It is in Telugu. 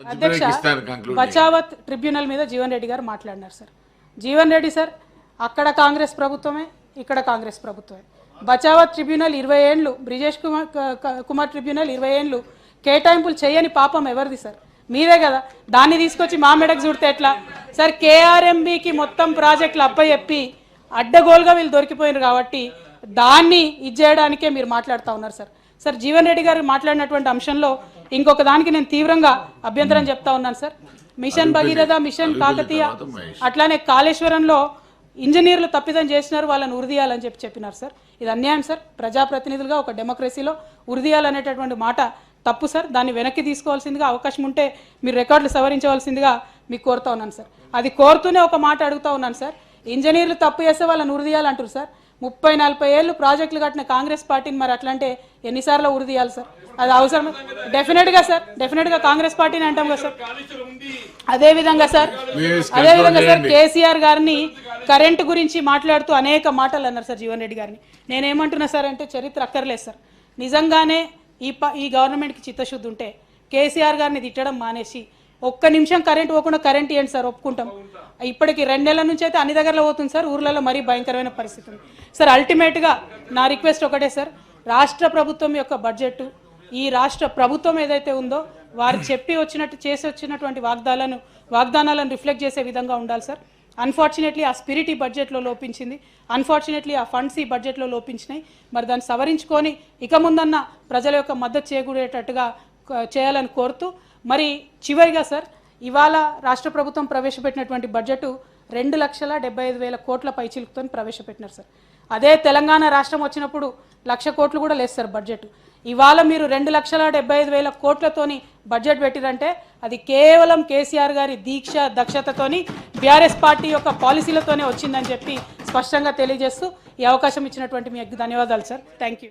అధ్యక్ష బచావత్ ట్రిబ్యునల్ మీద జీవన్ రెడ్డి గారు మాట్లాడినారు సార్. జీవన్ రెడ్డి సార్ అక్కడ కాంగ్రెస్ ప్రభుత్వమే ఇక్కడ కాంగ్రెస్ ప్రభుత్వమే. బచావత్ ట్రిబ్యునల్ ఇరవై ఏండ్లు బ్రిజేష్ కుమార్ కుమార్ ట్రిబ్యునల్ ఇరవై ఏండ్లు కేటాయింపులు చేయని పాపం ఎవరిది సార్? మీరే కదా. దాన్ని తీసుకొచ్చి మా మెడకు చూడితే ఎట్లా? సార్ కేఆర్ఎంబికి మొత్తం ప్రాజెక్టులు అప్పచెప్పి అడ్డగోలుగా వీళ్ళు దొరికిపోయినారు కాబట్టి దాన్ని ఇది చేయడానికే మీరు మాట్లాడుతూ ఉన్నారు సార్. సార్ జీవన్ రెడ్డి గారు మాట్లాడినటువంటి అంశంలో ఇంకొక దానికి నేను తీవ్రంగా అభ్యంతరం చెప్తా ఉన్నాను sir. Mission Bhagiratha mission Kakatiya అట్లానే కాళేశ్వరంలో ఇంజనీర్లు తప్పిదం చేసినారు వాళ్ళని ఉరిదీయాలని చెప్పి చెప్పినారు సార్. ఇది అన్యాయం సార్. ప్రజాప్రతినిధులుగా ఒక డెమోక్రసీలో ఉరిదీయాలనేటటువంటి మాట తప్పు సార్. దాన్ని వెనక్కి తీసుకోవాల్సిందిగా అవకాశం ఉంటే మీరు రికార్డులు సవరించవలసిందిగా మీకు కోరుతా ఉన్నాను సార్. అది కోరుతూనే ఒక మాట అడుగుతా ఉన్నాను సార్. ఇంజనీర్లు తప్పు చేస్తే వాళ్ళని ఉరిదీయాలంటారు సార్. ముప్పై నలభై ఏళ్ళు ప్రాజెక్టులు కట్టిన కాంగ్రెస్ పార్టీని మరి అట్లంటే ఎన్నిసార్లు ఉరిదీయాలి సార్? అది అవసరం డెఫినెట్గా సార్ డెఫినెట్గా కాంగ్రెస్ పార్టీని అంటాం కదా సార్. అదే విధంగా సార్ Please అదే విధంగా సార్ కేసీఆర్ గారిని కరెంటు గురించి మాట్లాడుతూ అనేక మాటలు అన్నారు సార్ జీవన్ రెడ్డి గారిని. నేనేమంటున్నా సార్ అంటే చరిత్ర అక్కర్లేదు సార్. నిజంగానే ఈ ప ఈ గవర్నమెంట్కి చిత్తశుద్ధి ఉంటే కేసీఆర్ గారిని తిట్టడం మానేసి ఒక్క నిమిషం కరెంట్ పోకుండా కరెంట్ ఇవ్వండి సార్ ఒప్పుకుంటాం. ఇప్పటికి రెండు నెలల నుంచి అయితే అన్ని దగ్గరలో పోతుంది సార్ ఊర్లలో మరీ భయంకరమైన పరిస్థితి ఉంది. సార్ అల్టిమేట్గా నా రిక్వెస్ట్ ఒకటే సార్ రాష్ట్ర ప్రభుత్వం యొక్క బడ్జెట్ ఈ రాష్ట్ర ప్రభుత్వం ఏదైతే ఉందో వారు చెప్పి వచ్చినట్టు చేసి వచ్చినటువంటి వాగ్దానాలను వాగ్దానాలను రిఫ్లెక్ట్ చేసే విధంగా ఉండాలి సార్. అన్ఫార్చునేట్లీ ఆ స్పిరిట్ ఈ బడ్జెట్లో లోపించింది. అన్ఫార్చునేట్లీ ఆ ఫండ్స్ ఈ బడ్జెట్లో లోపించినాయి. మరి దాన్ని సవరించుకొని ఇక ముందన్న ప్రజల యొక్క మద్దతు చేకూడేటట్టుగా చేయాలని కోరుతూ మరి చివరిగా సార్ ఇవాళ రాష్ట్ర ప్రభుత్వం ప్రవేశపెట్టినటువంటి బడ్జెట్ రెండు లక్షల డెబ్బై ఐదు వేల కోట్ల పైచిలుకుతో ప్రవేశపెట్టినారు సార్. అదే తెలంగాణ రాష్ట్రం వచ్చినప్పుడు లక్ష కోట్లు కూడా లేదు సార్ బడ్జెట్. ఇవాళ మీరు రెండు లక్షల డెబ్బై ఐదు వేల కోట్లతోని బడ్జెట్ పెట్టిరంటే అది కేవలం కేసీఆర్ గారి దీక్ష దక్షతతోని బీఆర్ఎస్ పార్టీ యొక్క పాలసీలతోనే వచ్చిందని చెప్పి స్పష్టంగా తెలియజేస్తూ ఈ అవకాశం ఇచ్చినటువంటి మీకు ధన్యవాదాలు సార్. Thank you.